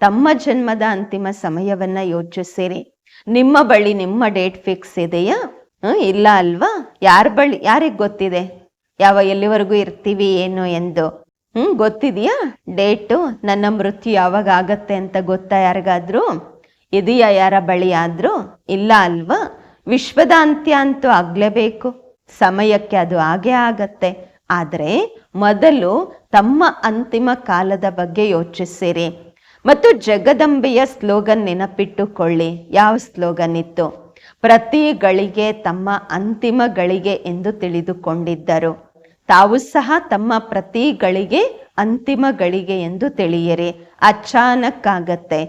ತಮ್ಮ ಜನ್ಮದ ಅಂತಿಮ ಸಮಯವನ್ನ ಯೋಚಿಸಿರಿ. ನಿಮ್ಮ ಬಳಿ ನಿಮ್ಮ ಡೇಟ್ ಫಿಕ್ಸ್ ಇದೆಯಾ? ಇಲ್ಲ ಅಲ್ವಾ? ಯಾರ ಬಳಿ, ಯಾರಿಗೆ ಗೊತ್ತಿದೆ? ಯಾವ ಎಲ್ಲಿವರೆಗೂ ಇರ್ತೀವಿ, ಏನು ಎಂದು? ಹ್ಮ್, ಗೊತ್ತಿದೆಯಾ? ಡೇಟು ನನ್ನ ಮೃತ್ಯು ಯಾವಾಗ ಆಗತ್ತೆ ಅಂತ ಗೊತ್ತಾ ಯಾರಿಗಾದ್ರೂ? ಇದೆಯಾ ಯಾರ ಬಳಿ ಆದ್ರೂ? ಇಲ್ಲ ಅಲ್ವಾ? ವಿಶ್ವದ ಅಂತ್ಯ ಅಂತೂ ಆಗ್ಲೇಬೇಕು. ಸಮಯಕ್ಕೆ ಅದು ಆಗೇ ಆಗತ್ತೆ. ಆದರೆ ಮೊದಲು ತಮ್ಮ ಅಂತಿಮ ಕಾಲದ ಬಗ್ಗೆ ಯೋಚಿಸಿರಿ. ಮತ್ತು ಜಗದಂಬೆಯ ಸ್ಲೋಗನ್ ನೆನಪಿಟ್ಟುಕೊಳ್ಳಿ. ಯಾವ ಸ್ಲೋಗನ್ ಇತ್ತು ಪ್ರತಿ ಗಳಿಗೆ ತಮ್ಮ ಅಂತಿಮ ಗಳಿಗೆ ಎಂದು ತಿಳಿದುಕೊಂಡಿದ್ದರು. ತಾವು ಸಹ ತಮ್ಮ ಪ್ರತಿ ಗಳಿಗೆ ಅಂತಿಮ ಗಳಿಗೆ ಎಂದು ತಿಳಿಯಿರಿ. ಅಚಾನಕ್ಕಾಗತ್ತೆ.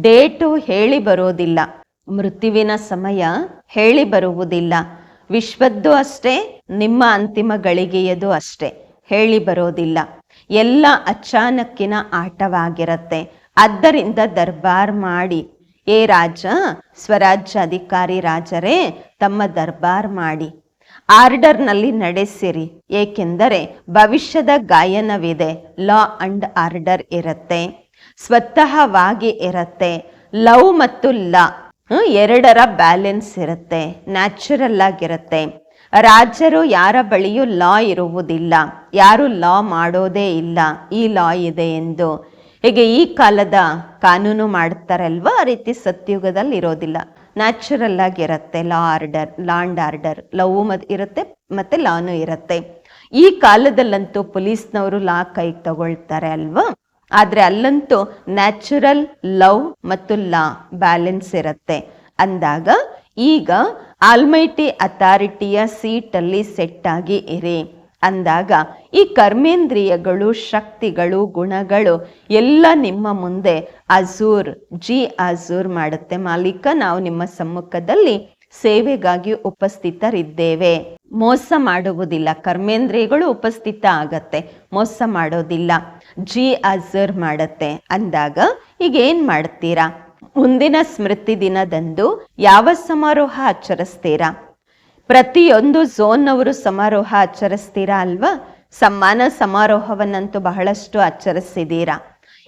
ಡೇಟು ಹೇಳಿ ಬರೋದಿಲ್ಲ. ಮೃತ್ಯುವಿನ ಸಮಯ ಹೇಳಿ ಬರುವುದಿಲ್ಲ. ವಿಶ್ವದ್ದು ಅಷ್ಟೇ, ನಿಮ್ಮ ಅಂತಿಮ ಗಳಿಗೆಯದು ಅಷ್ಟೇ. ಹೇಳಿ ಬರೋದಿಲ್ಲ. ಎಲ್ಲ ಅಚಾನಕ್ಕಿನ ಆಟವಾಗಿರತ್ತೆ. ಆದ್ದರಿಂದ ದರ್ಬಾರ್ ಮಾಡಿ. ಏ ರಾಜ ಸ್ವರಾಜ್ಯಾಧಿಕಾರಿ ರಾಜರೇ, ತಮ್ಮ ದರ್ಬಾರ್ ಮಾಡಿ. ಆರ್ಡರ್ನಲ್ಲಿ ನಡೆಸಿರಿ, ಏಕೆಂದರೆ ಭವಿಷ್ಯದ ಗಾಯನವಿದೆ. ಲಾ ಅಂಡ್ ಆರ್ಡರ್ ಇರುತ್ತೆ, ಸ್ವತಃವಾಗಿ ಇರುತ್ತೆ. ಲವ್ ಮತ್ತು ಲಾ ಎರಡರ ಬ್ಯಾಲೆನ್ಸ್ ಇರುತ್ತೆ, ನ್ಯಾಚುರಲ್ ಆಗಿರುತ್ತೆ. ರಾಜರು ಯಾರ ಬಳಿಯೂ ಲಾ ಇರುವುದಿಲ್ಲ, ಯಾರು ಲಾ ಮಾಡೋದೇ ಇಲ್ಲ, ಈ ಲಾ ಇದೆ ಎಂದು. ಹೀಗೆ ಈ ಕಾಲದ ಕಾನೂನು ಮಾಡ್ತಾರಲ್ವಾ ಆ ರೀತಿ ಸತ್ಯುಗದಲ್ಲಿ ಇರೋದಿಲ್ಲ. ನ್ಯಾಚುರಲ್ ಆಗಿರುತ್ತೆ law order law and order love ಮದ್ ಇರುತ್ತೆ ಮತ್ತೆ ಲಾನು ಇರುತ್ತೆ. ಈ ಕಾಲದಲ್ಲಂತೂ ಪೊಲೀಸ್ನವರು ಲಾ ಕೈಗೆ ತಗೊಳ್ತಾರೆ ಅಲ್ವಾ? ಆದ್ರೆ ಅಲ್ಲಂತೂ ನ್ಯಾಚುರಲ್ ಲವ್ ಮತ್ತು ಲಾ ಬ್ಯಾಲೆನ್ಸ್ ಇರುತ್ತೆ. ಅಂದಾಗ ಈಗ ಆಲ್ಮೈಟಿ ಅಥಾರಿಟಿಯ ಸೀಟಲ್ಲಿ ಸೆಟ್ ಆಗಿ ಇರಿ. ಅಂದಾಗ ಈ ಕರ್ಮೇಂದ್ರಿಯಗಳು, ಶಕ್ತಿಗಳು, ಗುಣಗಳು ಎಲ್ಲ ನಿಮ್ಮ ಮುಂದೆ ಅಜೂರ್, ಜಿ ಅಜೂರ್ ಮಾಡುತ್ತೆ. ಮಾಲೀಕ, ನಾವು ನಿಮ್ಮ ಸಮ್ಮುಖದಲ್ಲಿ ಸೇವೆಗಾಗಿ ಉಪಸ್ಥಿತರಿದ್ದೇವೆ. ಮೋಸ ಮಾಡುವುದಿಲ್ಲ. ಕರ್ಮೇಂದ್ರಿಯಗಳು ಉಪಸ್ಥಿತ ಆಗತ್ತೆ. ಮೋಸ ಮಾಡೋದಿಲ್ಲ. ಜಿ ಅಜರ್ ಮಾಡತ್ತೆ. ಅಂದಾಗ ಈಗ ಏನ್ ಮಾಡ್ತೀರಾ? ಮುಂದಿನ ಸ್ಮೃತಿ ದಿನದಂದು ಯಾವ ಸಮಾರೋಹ ಆಚರಿಸ್ತೀರಾ? ಪ್ರತಿಯೊಂದು ಝೋನ್ನವರು ಸಮಾರೋಹ ಆಚರಿಸ್ತೀರಾ ಅಲ್ವಾ? ಸಮ್ಮಾನ ಸಮಾರೋಹವನ್ನಂತೂ ಬಹಳಷ್ಟು ಆಚರಿಸಿದ್ದೀರಾ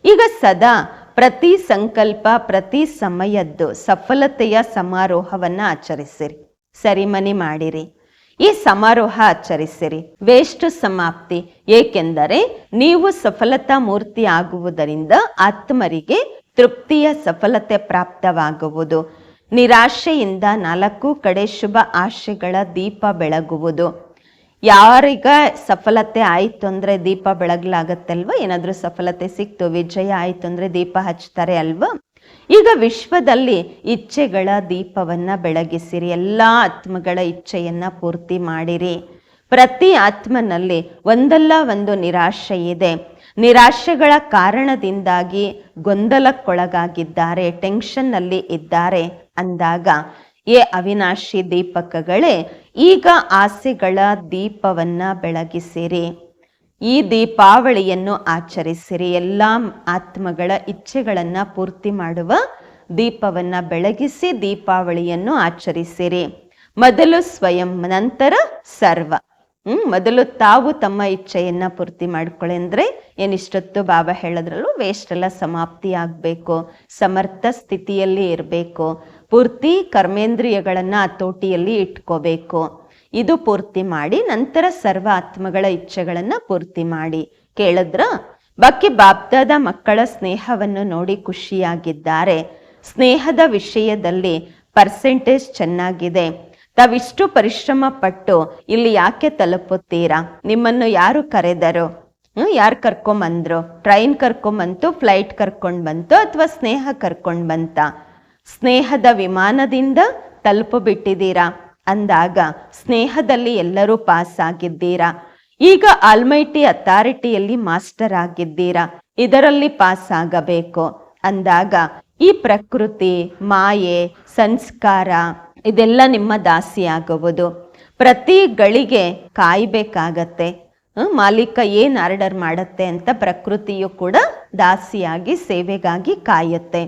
ಈಗ ಸದಾ ಪ್ರತಿ ಸಂಕಲ್ಪ, ಪ್ರತಿ ಸಮಯದ್ದು ಸಫಲತೆಯ ಸಮಾರೋಹವನ್ನ ಆಚರಿಸಿರಿ. ಸರಿಮನಿ ಮಾಡಿರಿ. ಈ ಸಮಾರೋಹ ಆಚರಿಸಿರಿ. ವೇಸ್ಟ್ ಸಮಾಪ್ತಿ. ಏಕೆಂದರೆ ನೀವು ಸಫಲತಾ ಮೂರ್ತಿ ಆಗುವುದರಿಂದ ಆತ್ಮರಿಗೆ ತೃಪ್ತಿಯ ಸಫಲತೆ ಪ್ರಾಪ್ತವಾಗುವುದು. ನಿರಾಶೆಯಿಂದ ನಾಲ್ಕು ಕಡೆ ಶುಭ ಆಶೆಗಳ ದೀಪ ಬೆಳಗುವುದು. ಯಾರಿಗ ಸಫಲತೆ ಆಯಿತು ಅಂದರೆ ದೀಪ ಬೆಳಗ್ಲಾಗತ್ತಲ್ವ? ಏನಾದರೂ ಸಫಲತೆ ಸಿಕ್ತು, ವಿಜಯ ಆಯ್ತು ಅಂದರೆ ದೀಪ ಹಚ್ತಾರೆ ಅಲ್ವಾ? ಈಗ ವಿಶ್ವದಲ್ಲಿ ಇಚ್ಛೆಗಳ ದೀಪವನ್ನ ಬೆಳಗಿಸಿರಿ, ಎಲ್ಲ ಆತ್ಮಗಳ ಇಚ್ಛೆಯನ್ನು ಪೂರ್ತಿ ಮಾಡಿರಿ. ಪ್ರತಿ ಆತ್ಮನಲ್ಲಿ ಒಂದಲ್ಲ ಒಂದು ನಿರಾಶೆ ಇದೆ. ನಿರಾಶೆಗಳ ಕಾರಣದಿಂದಾಗಿ ಗೊಂದಲಕ್ಕೊಳಗಾಗಿದ್ದಾರೆ, ಟೆನ್ಷನ್ನಲ್ಲಿ ಇದ್ದಾರೆ. ಅಂದಾಗ, ಏ ಅವಿನಾಶಿ ದೀಪಕಗಳೇ, ಈಗ ಆಸೆಗಳ ದೀಪವನ್ನ ಬೆಳಗಿಸಿರಿ. ಈ ದೀಪಾವಳಿಯನ್ನು ಆಚರಿಸಿರಿ. ಎಲ್ಲ ಆತ್ಮಗಳ ಇಚ್ಛೆಗಳನ್ನು ಪೂರ್ತಿ ಮಾಡುವ ದೀಪವನ್ನ ಬೆಳಗಿಸಿ ದೀಪಾವಳಿಯನ್ನು ಆಚರಿಸಿರಿ. ಮೊದಲು ಸ್ವಯಂ, ನಂತರ ಸರ್ವ. ಹ್ಮ್, ಮೊದಲು ತಾವು ತಮ್ಮ ಇಚ್ಛೆಯನ್ನ ಪೂರ್ತಿ ಮಾಡ್ಕೊಳ್ಳಿ ಅಂದ್ರೆ ಏನಿಷ್ಟೊತ್ತು ಬಾಬಾ ಹೇಳಿದ್ರಲ್ಲೂ ವೇಸ್ಟ್ ಎಲ್ಲ ಸಮಾಪ್ತಿ ಆಗ್ಬೇಕು, ಸಮರ್ಥ ಸ್ಥಿತಿಯಲ್ಲಿ ಇರಬೇಕು. ಪೂರ್ತಿ ಕರ್ಮೇಂದ್ರಿಯಗಳನ್ನು ತೋಟಿಯಲ್ಲಿ ಇಟ್ಕೋಬೇಕು. ಇದು ಪೂರ್ತಿ ಮಾಡಿ ನಂತರ ಸರ್ವ ಆತ್ಮಗಳ ಇಚ್ಛೆಗಳನ್ನ ಪೂರ್ತಿ ಮಾಡಿ. ಕೇಳಿದ್ರ? ಬಾಕಿ ಬಾಬ್ದಾದ ಮಕ್ಕಳ ಸ್ನೇಹವನ್ನು ನೋಡಿ ಖುಷಿಯಾಗಿದ್ದಾರೆ. ಸ್ನೇಹದ ವಿಷಯದಲ್ಲಿ ಪರ್ಸೆಂಟೇಜ್ ಚೆನ್ನಾಗಿದೆ. ತಾವಿಷ್ಟು ಪರಿಶ್ರಮ ಪಟ್ಟು ಇಲ್ಲಿ ಯಾಕೆ ತಲುಪುತ್ತೀರಾ? ನಿಮ್ಮನ್ನು ಯಾರು ಕರೆದರು? ಯಾರು ಕರ್ಕೊಂಬಂದ್ರು? ಟ್ರೈನ್ ಕರ್ಕೊಂಬಂತು, ಫ್ಲೈಟ್ ಕರ್ಕೊಂಡು ಬಂತು ಅಥವಾ ಸ್ನೇಹ ಕರ್ಕೊಂಡು ಬಂತ ಸ್ನೇಹದ ವಿಮಾನದಿಂದ ತಲುಪಿಬಿಟ್ಟಿದ್ದೀರಾ? ಅಂದಾಗ, ಸ್ನೇಹದಲ್ಲಿ ಎಲ್ಲರೂ ಪಾಸ್ ಆಗಿದ್ದೀರಾ ಈಗ ಆಲ್ಮೈಟಿ ಅಥಾರಿಟಿಯಲ್ಲಿ ಮಾಸ್ಟರ್ ಆಗಿದ್ದೀರಾ ಇದರಲ್ಲಿ ಪಾಸ್ ಆಗಬೇಕು ಅಂದಾಗ, ಈ ಪ್ರಕೃತಿ, ಮಾಯೆ, ಸಂಸ್ಕಾರ, ಇದೆಲ್ಲ ನಿಮ್ಮ ದಾಸಿಯಾಗುವುದು. ಪ್ರತಿ ಗಳಿಗೆ ಕಾಯ್ಬೇಕಾಗತ್ತೆ. ಮಾಲೀಕ ಏನು ಆರ್ಡರ್ ಮಾಡತ್ತೆ ಅಂತ ಪ್ರಕೃತಿಯು ಕೂಡ ದಾಸಿಯಾಗಿ ಸೇವೆಗಾಗಿ ಕಾಯುತ್ತೆ.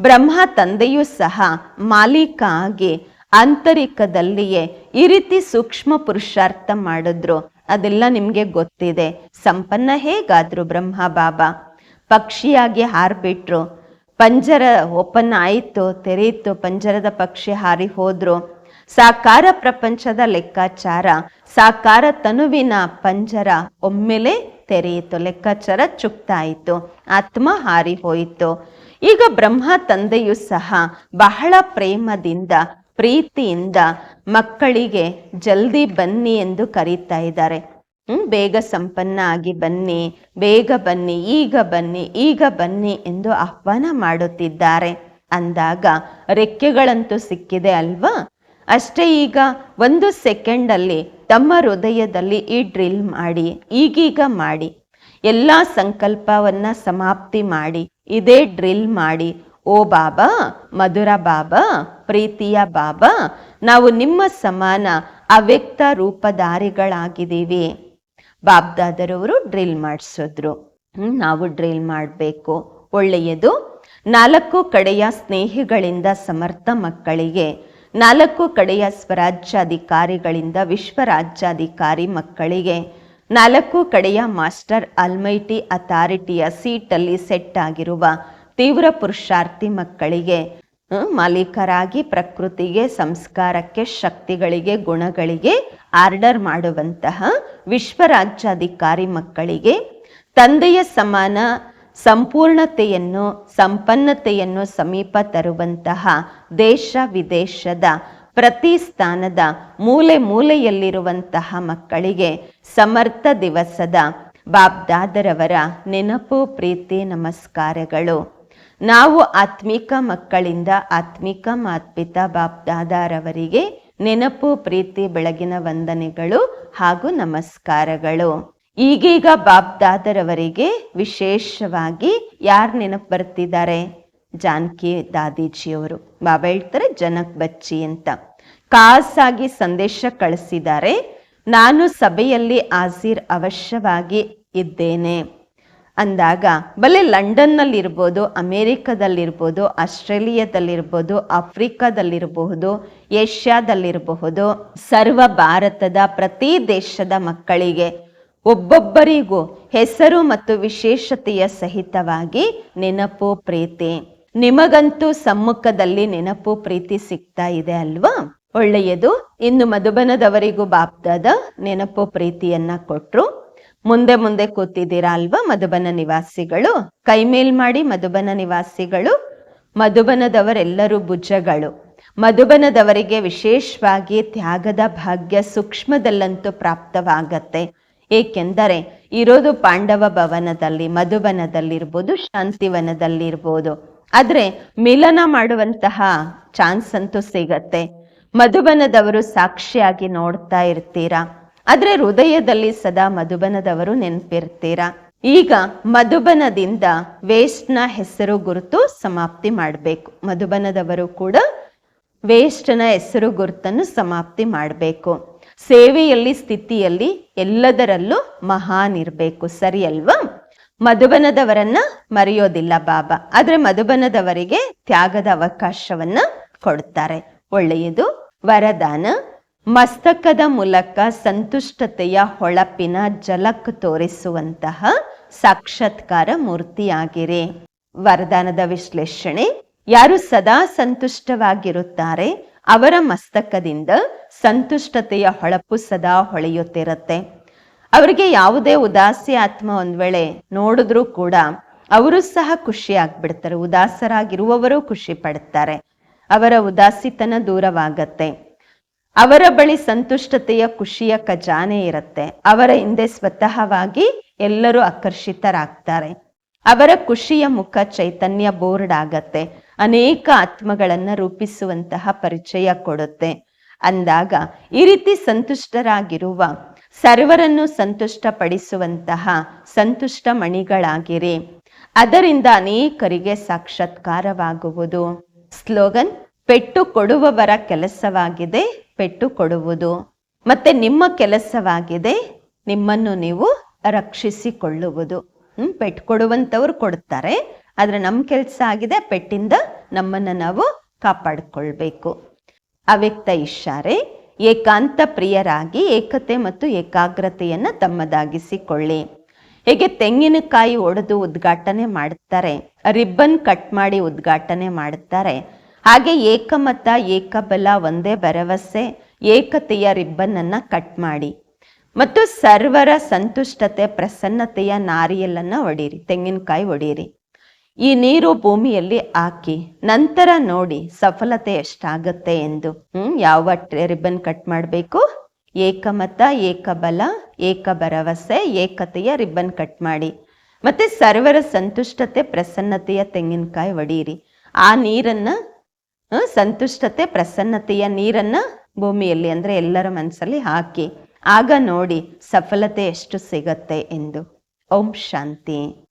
ಬ್ರಹ್ಮ ತಂದೆಯೂ ಸಹ ಮಾಲೀಕ ಆಗಿ ಆಂತರಿಕದಲ್ಲಿಯೇ ಈ ರೀತಿ ಸೂಕ್ಷ್ಮ ಪುರುಷಾರ್ಥ ಮಾಡಿದ್ರು. ಅದೆಲ್ಲ ನಿಮಗೆ ಗೊತ್ತಿದೆ. ಸಂಪನ್ನ ಹೇಗಾದ್ರು ಬ್ರಹ್ಮ ಬಾಬಾ? ಪಕ್ಷಿಯಾಗಿ ಹಾರ್ಬಿಟ್ರು. ಪಂಜರ ಓಪನ್ ಆಯಿತು ತೆರೆಯಿತು ಪಂಜರದ ಪಕ್ಷಿ ಹಾರಿ ಹೋದ್ರು. ಸಾಕಾರ ಪ್ರಪಂಚದ ಲೆಕ್ಕಾಚಾರ, ಸಾಕಾರ ತನುವಿನ ಪಂಜರ ಒಮ್ಮೆಲೆ ತೆರೆಯಿತು, ಲೆಕ್ಕಾಚಾರ ಚುಕ್ತಾಯಿತು, ಆತ್ಮ ಹಾರಿ ಹೋಯಿತು. ಈಗ ಬ್ರಹ್ಮ ತಂದೆಯು ಸಹ ಬಹಳ ಪ್ರೇಮದಿಂದ, ಪ್ರೀತಿಯಿಂದ ಮಕ್ಕಳಿಗೆ ಜಲ್ದಿ ಬನ್ನಿ ಎಂದು ಕರೀತಾ ಇದ್ದಾರೆ. ಹ್ಮ್, ಬೇಗ ಸಂಪನ್ನ ಆಗಿ ಬನ್ನಿ, ಬೇಗ ಬನ್ನಿ, ಈಗ ಬನ್ನಿ ಈಗ ಬನ್ನಿ ಎಂದು ಆಹ್ವಾನ ಮಾಡುತ್ತಿದ್ದಾರೆ. ಅಂದಾಗ ರೆಕ್ಕೆಗಳಂತೂ ಸಿಕ್ಕಿದೆ ಅಲ್ವಾ? ಅಷ್ಟೇ ಈಗ ಒಂದು ಸೆಕೆಂಡಲ್ಲಿ ತಮ್ಮ ಹೃದಯದಲ್ಲಿ ಈ ಡ್ರಿಲ್ ಮಾಡಿ, ಈಗೀಗ ಮಾಡಿ, ಎಲ್ಲ ಸಂಕಲ್ಪವನ್ನ ಸಮಾಪ್ತಿ ಮಾಡಿ ಇದೇ ಡ್ರಿಲ್ ಮಾಡಿ. ಓ ಬಾಬಾ, ಮಧುರ ಬಾಬಾ, ಪ್ರೀತಿಯ ಬಾಬಾ, ನಾವು ನಿಮ್ಮ ಸಮಾನ ಅವ್ಯಕ್ತ ರೂಪಧಾರಿಗಳಾಗಿದ್ದೀವಿ. ಬಾಬ್ದಾದರವರು ಡ್ರಿಲ್ ಮಾಡಿಸಿದ್ರು. ನಾವು ಡ್ರಿಲ್ ಮಾಡಬೇಕು. ಒಳ್ಳೆಯದು. ನಾಲ್ಕು ಕಡೆಯ ಸ್ನೇಹಿಗಳಿಂದ ಸಮರ್ಥ ಮಕ್ಕಳಿಗೆ, ನಾಲ್ಕು ಕಡೆಯ ಸ್ವರಾಜ್ಯಾಧಿಕಾರಿಗಳಿಂದ ವಿಶ್ವರಾಜ್ಯಾಧಿಕಾರಿ ಮಕ್ಕಳಿಗೆ ನಾಲ್ಕು ಕಡೆಯ ಮಾಸ್ಟರ್ ಅಲ್ಮೈಟಿ ಅಥಾರಿಟಿಯ ಸೀಟಲ್ಲಿ ಸೆಟ್ ಆಗಿರುವ ತೀವ್ರ ಪುರುಷಾರ್ಥಿ ಮಕ್ಕಳಿಗೆ ಮಾಲೀಕರಾಗಿ ಪ್ರಕೃತಿಗೆ, ಸಂಸ್ಕಾರಕ್ಕೆ, ಶಕ್ತಿಗಳಿಗೆ, ಗುಣಗಳಿಗೆ ಆರ್ಡರ್ ಮಾಡುವಂತಹ ವಿಶ್ವರಾಜ್ಯಾಧಿಕಾರಿ ಮಕ್ಕಳಿಗೆ ತಂದೆಯ ಸಮಾನ ಸಂಪೂರ್ಣತೆಯನ್ನು, ಸಂಪನ್ನತೆಯನ್ನು ಸಮೀಪ ತರುವಂತಹ ದೇಶ ವಿದೇಶದ ಪ್ರತಿ ಸ್ಥಾನದ ಮೂಲೆ ಮೂಲೆಯಲ್ಲಿರುವಂತಹ ಮಕ್ಕಳಿಗೆ ಸಮರ್ಥ ದಿವಸದ ಬಾಬ್ದಾದರವರ ನೆನಪು, ಪ್ರೀತಿ, ನಮಸ್ಕಾರಗಳು. ನಾವು ಆತ್ಮಿಕ ಮಕ್ಕಳಿಂದ ಆತ್ಮಿಕ ಮಾತ್ಪಿತ ಬಾಬ್ದಾದಾರವರಿಗೆ ನೆನಪು, ಪ್ರೀತಿ, ಬೆಳಗಿನ ವಂದನೆಗಳು ಹಾಗೂ ನಮಸ್ಕಾರಗಳು. ಈಗೀಗ ಬಾಬ್ದಾದರವರಿಗೆ ವಿಶೇಷವಾಗಿ ಯಾರು ನೆನಪು ಬರ್ತಿದ್ದಾರೆ? ಜಾನಕಿ ದಾದೀಜಿಯವರು. ಬಾಬಾ ಹೇಳ್ತಾರೆ, ಜನಕ್ ಬಚ್ಚಿ ಅಂತ. ಖಾಸಾಗಿ ಸಂದೇಶ ಕಳಿಸಿದ್ದಾರೆ, ನಾನು ಸಭೆಯಲ್ಲಿ ಹಾಜೀರ್ ಅವಶ್ಯವಾಗಿ ಇದ್ದೇನೆ. ಅಂದಾಗ ಬಲೆ ಲಂಡನ್ನಲ್ಲಿರ್ಬೋದು, ಅಮೇರಿಕದಲ್ಲಿರ್ಬೋದು, ಆಸ್ಟ್ರೇಲಿಯಾದಲ್ಲಿರ್ಬೋದು, ಆಫ್ರಿಕಾದಲ್ಲಿರಬಹುದು, ಏಷ್ಯಾದಲ್ಲಿರಬಹುದು, ಸರ್ವ ಭಾರತದ ಪ್ರತಿ ದೇಶದ ಮಕ್ಕಳಿಗೆ ಒಬ್ಬೊಬ್ಬರಿಗೂ ಹೆಸರು ಮತ್ತು ವಿಶೇಷತೆಯ ಸಹಿತವಾಗಿ ನೆನಪು, ಪ್ರೀತಿ. ನಿಮಗಂತೂ ಸಮ್ಮುಖದಲ್ಲಿ ನೆನಪು ಪ್ರೀತಿ ಸಿಗ್ತಾ ಇದೆ ಅಲ್ವಾ? ಒಳ್ಳೆಯದು. ಇನ್ನು ಮಧುಬನದವರಿಗೂ ಬಾಪ್ದಾದ ನೆನಪು ಪ್ರೀತಿಯನ್ನ ಕೊಟ್ರು. ಮುಂದೆ ಮುಂದೆ ಕೂತಿದ್ದೀರಾ ಅಲ್ವಾ ಮಧುಬನ ನಿವಾಸಿಗಳು? ಕೈ ಮೇಲ್ ಮಾಡಿ ಮಧುಬನ ನಿವಾಸಿಗಳು. ಮಧುಬನದವರೆಲ್ಲರೂ ಭುಜಗಳು. ಮಧುಬನದವರಿಗೆ ವಿಶೇಷವಾಗಿ ತ್ಯಾಗದ ಭಾಗ್ಯ ಸೂಕ್ಷ್ಮದಲ್ಲಂತೂ ಪ್ರಾಪ್ತವಾಗತ್ತೆ. ಏಕೆಂದರೆ ಇರೋದು ಪಾಂಡವ ಭವನದಲ್ಲಿ, ಮಧುಬನದಲ್ಲಿರ್ಬೋದು, ಶಾಂತಿವನದಲ್ಲಿರ್ಬೋದು. ಆದ್ರೆ ಮಿಲನ ಮಾಡುವಂತಹ ಚಾನ್ಸ್ ಅಂತೂ ಸಿಗತ್ತೆ. ಮಧುಬನದವರು ಸಾಕ್ಷಿಯಾಗಿ ನೋಡ್ತಾ ಇರ್ತೀರಾ? ಆದ್ರೆ ಹೃದಯದಲ್ಲಿ ಸದಾ ಮಧುಬನದವರು ನೆನಪಿರ್ತೀರಾ? ಈಗ ಮಧುಬನದಿಂದ ವೇಸ್ಟ್ನ ಹೆಸರು ಗುರುತು ಸಮಾಪ್ತಿ ಮಾಡಬೇಕು. ಮಧುಬನದವರು ಕೂಡ ವೇಸ್ಟ್ನ ಹೆಸರು ಗುರುತನ್ನು ಸಮಾಪ್ತಿ ಮಾಡಬೇಕು. ಸೇವೆಯಲ್ಲಿ, ಸ್ಥಿತಿಯಲ್ಲಿ ಎಲ್ಲದರಲ್ಲೂ ಮಹಾನ್ ಇರಬೇಕು. ಸರಿ ಅಲ್ವಾ? ಮಧುಬನದವರನ್ನ ಮರೆಯೋದಿಲ್ಲ ಬಾಬಾ. ಆದ್ರೆ ಮಧುಬನದವರಿಗೆ ತ್ಯಾಗದ ಅವಕಾಶವನ್ನ ಕೊಡ್ತಾರೆ. ಒಳ್ಳೆಯದು, ವರದಾನ. ಮಸ್ತಕದ ಮೂಲಕ ಸಂತುಷ್ಟತೆಯ ಹೊಳಪಿನ ಜಲಕ್ ತೋರಿಸುವಂತಹ ಸಾಕ್ಷಾತ್ಕಾರ ಮೂರ್ತಿಯಾಗಿರಿ. ವರದಾನದ ವಿಶ್ಲೇಷಣೆ, ಯಾರು ಸದಾ ಸಂತುಷ್ಟವಾಗಿರುತ್ತಾರೆ, ಅವರ ಮಸ್ತಕದಿಂದ ಸಂತುಷ್ಟತೆಯ ಹೊಳಪು ಸದಾ ಹೊಳೆಯುತ್ತಿರುತ್ತೆ. ಅವರಿಗೆ ಯಾವುದೇ ಉದಾಸಿ ಆತ್ಮ ಒಂದ್ ವೇಳೆ ನೋಡಿದ್ರೂ ಕೂಡ ಅವರು ಸಹ ಖುಷಿ ಆಗ್ಬಿಡ್ತಾರೆ. ಉದಾಸರಾಗಿರುವವರು ಖುಷಿ ಪಡ್ತಾರೆ. ಅವರ ಉದಾಸಿತನ ದೂರವಾಗತ್ತೆ. ಅವರ ಬಳಿ ಸಂತುಷ್ಟತೆಯ ಖುಷಿಯ ಖಜಾನೆ ಇರುತ್ತೆ. ಅವರ ಹಿಂದೆ ಸ್ವತಃವಾಗಿ ಎಲ್ಲರೂ ಆಕರ್ಷಿತರಾಗ್ತಾರೆ. ಅವರ ಖುಷಿಯ ಮುಖ ಚೈತನ್ಯ ಬೋರ್ಡ್ ಆಗತ್ತೆ. ಅನೇಕ ಆತ್ಮಗಳನ್ನ ರೂಪಿಸುವಂತಹ ಪರಿಚಯ ಕೊಡುತ್ತೆ. ಅಂದಾಗ ಈ ರೀತಿ ಸಂತುಷ್ಟರಾಗಿರುವ ಸರ್ವರನ್ನು ಸಂತುಷ್ಟಪಡಿಸುವಂತಹ ಸಂತುಷ್ಟ ಮಣಿಗಳಾಗಿರಿ. ಅದರಿಂದ ಅನೇಕರಿಗೆ ಸಾಕ್ಷಾತ್ಕಾರವಾಗುವುದು. ಸ್ಲೋಗನ್, ಪೆಟ್ಟು ಕೊಡುವವರ ಕೆಲಸವಾಗಿದೆ, ಪೆಟ್ಟು ಕೊಡುವುದು. ಮತ್ತೆ ನಿಮ್ಮ ಕೆಲಸವಾಗಿದೆ, ನಿಮ್ಮನ್ನು ನೀವು ರಕ್ಷಿಸಿಕೊಳ್ಳುವುದು. ಹ್ಮ್, ಪೆಟ್ಟು ಕೊಡುವಂತವ್ರು ಕೊಡ್ತಾರೆ, ಆದ್ರೆ ನಮ್ಮ ಕೆಲಸ ಆಗಿದೆ, ಪೆಟ್ಟಿಂದ ನಮ್ಮನ್ನ ನಾವು ಕಾಪಾಡಿಕೊಳ್ಬೇಕು. ಅವ್ಯಕ್ತ ಇಶಾರೆ ಏಕಾಂತ ಪ್ರಿಯರಾಗಿ ಏಕತೆ ಮತ್ತು ಏಕಾಗ್ರತೆಯನ್ನು ತಮ್ಮದಾಗಿಸಿಕೊಳ್ಳಿ. ಹೇಗೆ ತೆಂಗಿನಕಾಯಿ ಒಡೆದು ಉದ್ಘಾಟನೆ ಮಾಡುತ್ತಾರೆ ರಿಬ್ಬನ್ ಕಟ್ ಮಾಡಿ ಉದ್ಘಾಟನೆ ಮಾಡುತ್ತಾರೆ ಹಾಗೆ ಏಕಮತ, ಏಕಬಲ, ಒಂದೇ ಭರವಸೆ, ಏಕತೆಯ ರಿಬ್ಬನ್ ಅನ್ನ ಕಟ್ ಮಾಡಿ. ಮತ್ತು ಸರ್ವರ ಸಂತುಷ್ಟತೆ, ಪ್ರಸನ್ನತೆಯ ನಾರಿಯಲ್ಲನ್ನ ಒಡೀರಿ ತೆಂಗಿನಕಾಯಿ ಒಡೀರಿ ಈ ನೀರು ಭೂಮಿಯಲ್ಲಿ ಹಾಕಿ ನಂತರ ನೋಡಿ ಸಫಲತೆ ಎಷ್ಟಾಗತ್ತೆ ಎಂದು. ಹ್ಮ್, ಯಾವ ರಿಬ್ಬನ್ ಕಟ್ ಮಾಡಬೇಕು? ಏಕಮತ, ಏಕಬಲ ಏಕ ಭರವಸೆ ಏಕತೆಯ ರಿಬ್ಬನ್ ಕಟ್ ಮಾಡಿ. ಮತ್ತೆ ಸರ್ವರ ಸಂತುಷ್ಟತೆ, ಪ್ರಸನ್ನತೆಯ ತೆಂಗಿನಕಾಯಿ ಒಡೀರಿ ಆ ನೀರನ್ನ ಸಂತುಷ್ಟತೆ, ಪ್ರಸನ್ನತೆಯ ನೀರನ್ನ ಭೂಮಿಯಲ್ಲಿ ಅಂದ್ರೆ ಎಲ್ಲರ ಮನಸ್ಸಲ್ಲಿ ಹಾಕಿ. ಆಗ ನೋಡಿ ಸಫಲತೆ ಎಷ್ಟು ಸಿಗತ್ತೆ ಎಂದು. ಓಂ ಶಾಂತಿ.